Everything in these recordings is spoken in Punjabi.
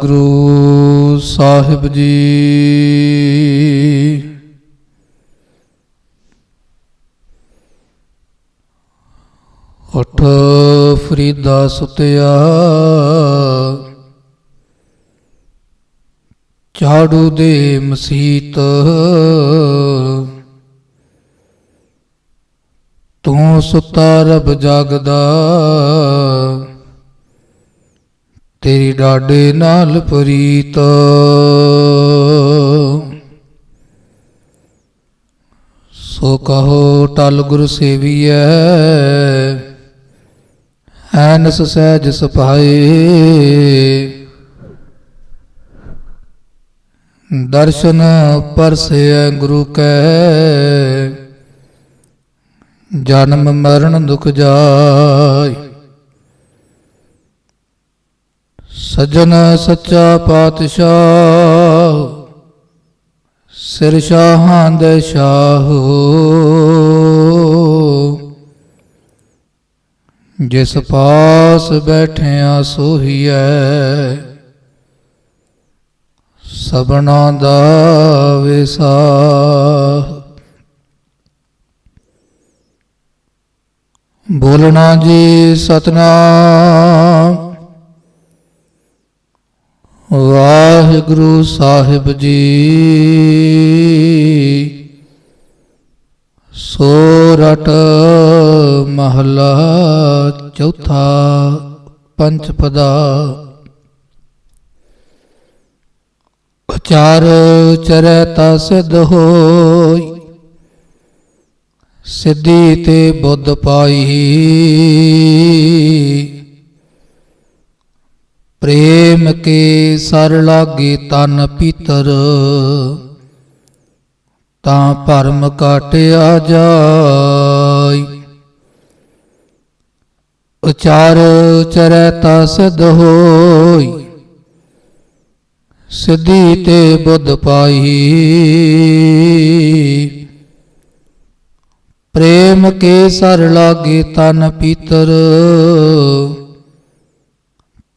ਵਾਹਿਗੁਰੂ ਸਾਹਿਬ ਜੀ। ਉਠ ਫਰੀਦਾ ਸੁਤਿਆ ਝਾੜੂ ਦੇ ਮਸੀਤ। ਤੂੰ ਸੁਤਾ ਰਬ ਜਾਗਦਾ। ਤੇਰੀ ਡਾਡੇ ਨਾਲ ਪ੍ਰੀਤ। ਸੋ ਕਹੋ ਟਲ ਗੁਰ ਸੇਵੀਐ, ਐਨਸ ਸਹਿਜ ਸਪਾਏ। ਦਰਸ਼ਨ ਪਰਸੈ ਗੁਰੂ ਕੈ, ਜਨਮ ਮਰਨ ਦੁਖ ਜਾਏ। ਸਜਣ ਸੱਚਾ ਪਾਤਸ਼ਾਹ, ਸਿਰ ਸ਼ਾਹਾਂ ਦੇ ਸ਼ਾਹੋ। ਜਿਸ ਪਾਸ ਬੈਠਿਆ ਸੋਹੀਐ ਸਬਨਾ ਦਾ ਵਿਸਾ ਬੋਲਣਾ ਜੀ ਸਤਨਾਮ ਵਾਹਿਗੁਰੂ ਸਾਹਿਬ ਜੀ। ਸੋਰਠ ਮਹਲਾ ਚੌਥਾ ਪੰਚ ਪਦਾ। ਉਚਾਰ ਚਰੈ ਤਾ ਸਿਧ ਹੋਈ। ਸਿੱਧੀ ਤੇ ਬੁੱਧ ਪਾਈ। ਪ੍ਰੇਮ ਪ੍ਰੇਮ ਕੇ ਸਰ ਲਾਗੇ ਤਨ ਪੀਤਰ, ਤਾਂ ਭਰਮ ਕਾਟਿਆ ਜਾਈ। ਉਚਾਰ ਚਰੈ ਤਾ ਸਿਧ ਹੋਈ, ਸਿੱਧੀ ਤੇ ਬੁੱਧ ਪਾਈ। ਪ੍ਰੇਮ ਕੇ ਸਰ ਲਾਗੇ ਤਨ ਪੀਤਰ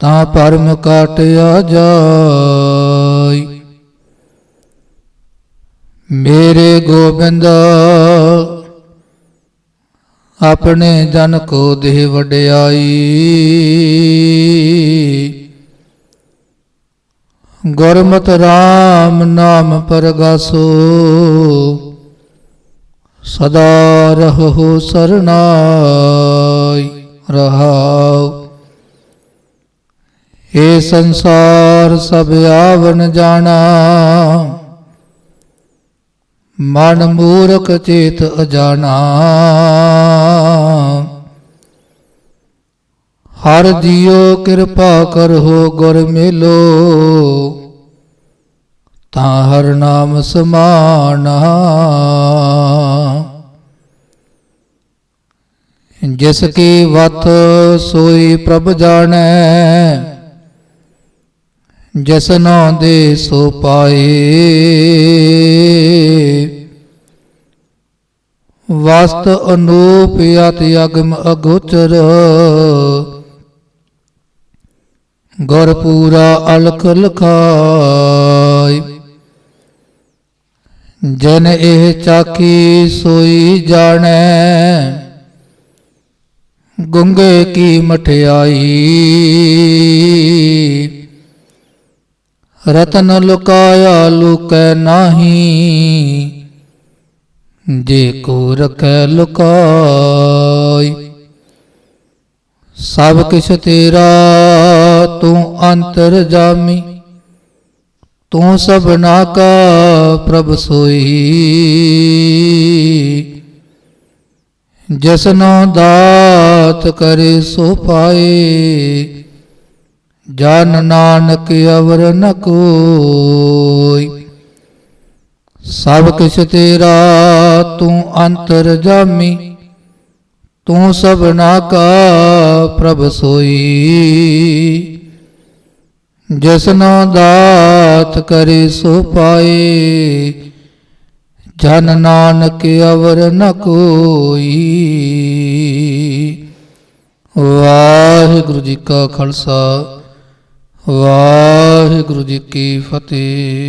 ਤਾਂ ਪਰਮ ਕਾਟਿਆ ਜਾਈ। ਮੇਰੇ ਗੋਬਿੰਦ, ਆਪਣੇ ਜਨ ਕੋ ਦੇਹ ਵਡਿਆਈ। ਗੁਰਮਤ RAM ਨਾਮ ਪਰਗਾਸੋ, ਸਦਾ ਰਹੋ ਸਰਨਾਈ, ਰਹਾਓ। ਏ ਸੰਸਾਰ ਸਭ ਆਵਨ ਜਾਣਾ। ਮਨ ਮੂਰਖ ਚੇਤ ਅਜਾਣਾ। ਹਰ ਜੀਓ ਕਿਰਪਾ ਕਰੋ ਗੁਰ ਮੇਲੋ। ਤਾਂ ਹਰ ਨਾਮ ਸਮਾਣਾ। ਜਿਸ ਕੀ ਵਤ ਸੋਈ ਪ੍ਰਭ ਜਾਣੈ ਜਸਨੋ ਦੇ ਸੋ ਪਾਏ। ਵਸਤ ਅਨੂਪ ਅਤ ਅਗਮ ਅਗੋਚਰ। ਗੁਰ ਅਲਖ ਲਖਾਈ ਜਨ ਇਹ ਚਾਕੀ ਸੋਈ ਜਾਣੈ। ਗੁੰਗੇ ਕੀ ਮਠਿਆਈ। ਰਤਨ ਲੁਕਾਇਆ ਲੁਕੈ ਨਾਹੀ। ਜੇ ਕੋ ਰਖੈ ਲੁਕਾਈ, ਸਭ ਕਿਛ ਤੇਰਾ, ਤੂੰ ਅੰਤਰ ਜਾਮੀ। ਤੂੰ ਸਭਨਾ ਕਾ ਪ੍ਰਭ ਸੋਈ। ਜਸਨੋ ਦਾਤ ਕਰੇ ਸੋ ਪਾਏ। ਜਨ ਨਾਨਕ ਅਵਰ ਨ ਕੋਈ। ਸਭ ਕਿਛ ਤੇਰਾ, ਤੂੰ ਅੰਤਰ ਜਾਮੀ, ਤੂੰ ਸਭਨਾ ਕਾ ਪ੍ਰਭ ਸੋਈ। ਜਿਸਨੋ ਦਾਤ ਕਰੇ ਸੋ ਪਾਏ, ਜਨ ਨਾਨਕ ਅਵਰ ਨ ਕੋਈ। ਵਾਹਿਗੁਰੂ ਜੀ ਕਾ ਖਾਲਸਾ। ਵਾਹਿਗੁਰੂ ਜੀ ਕੀ ਫਤਿਹ।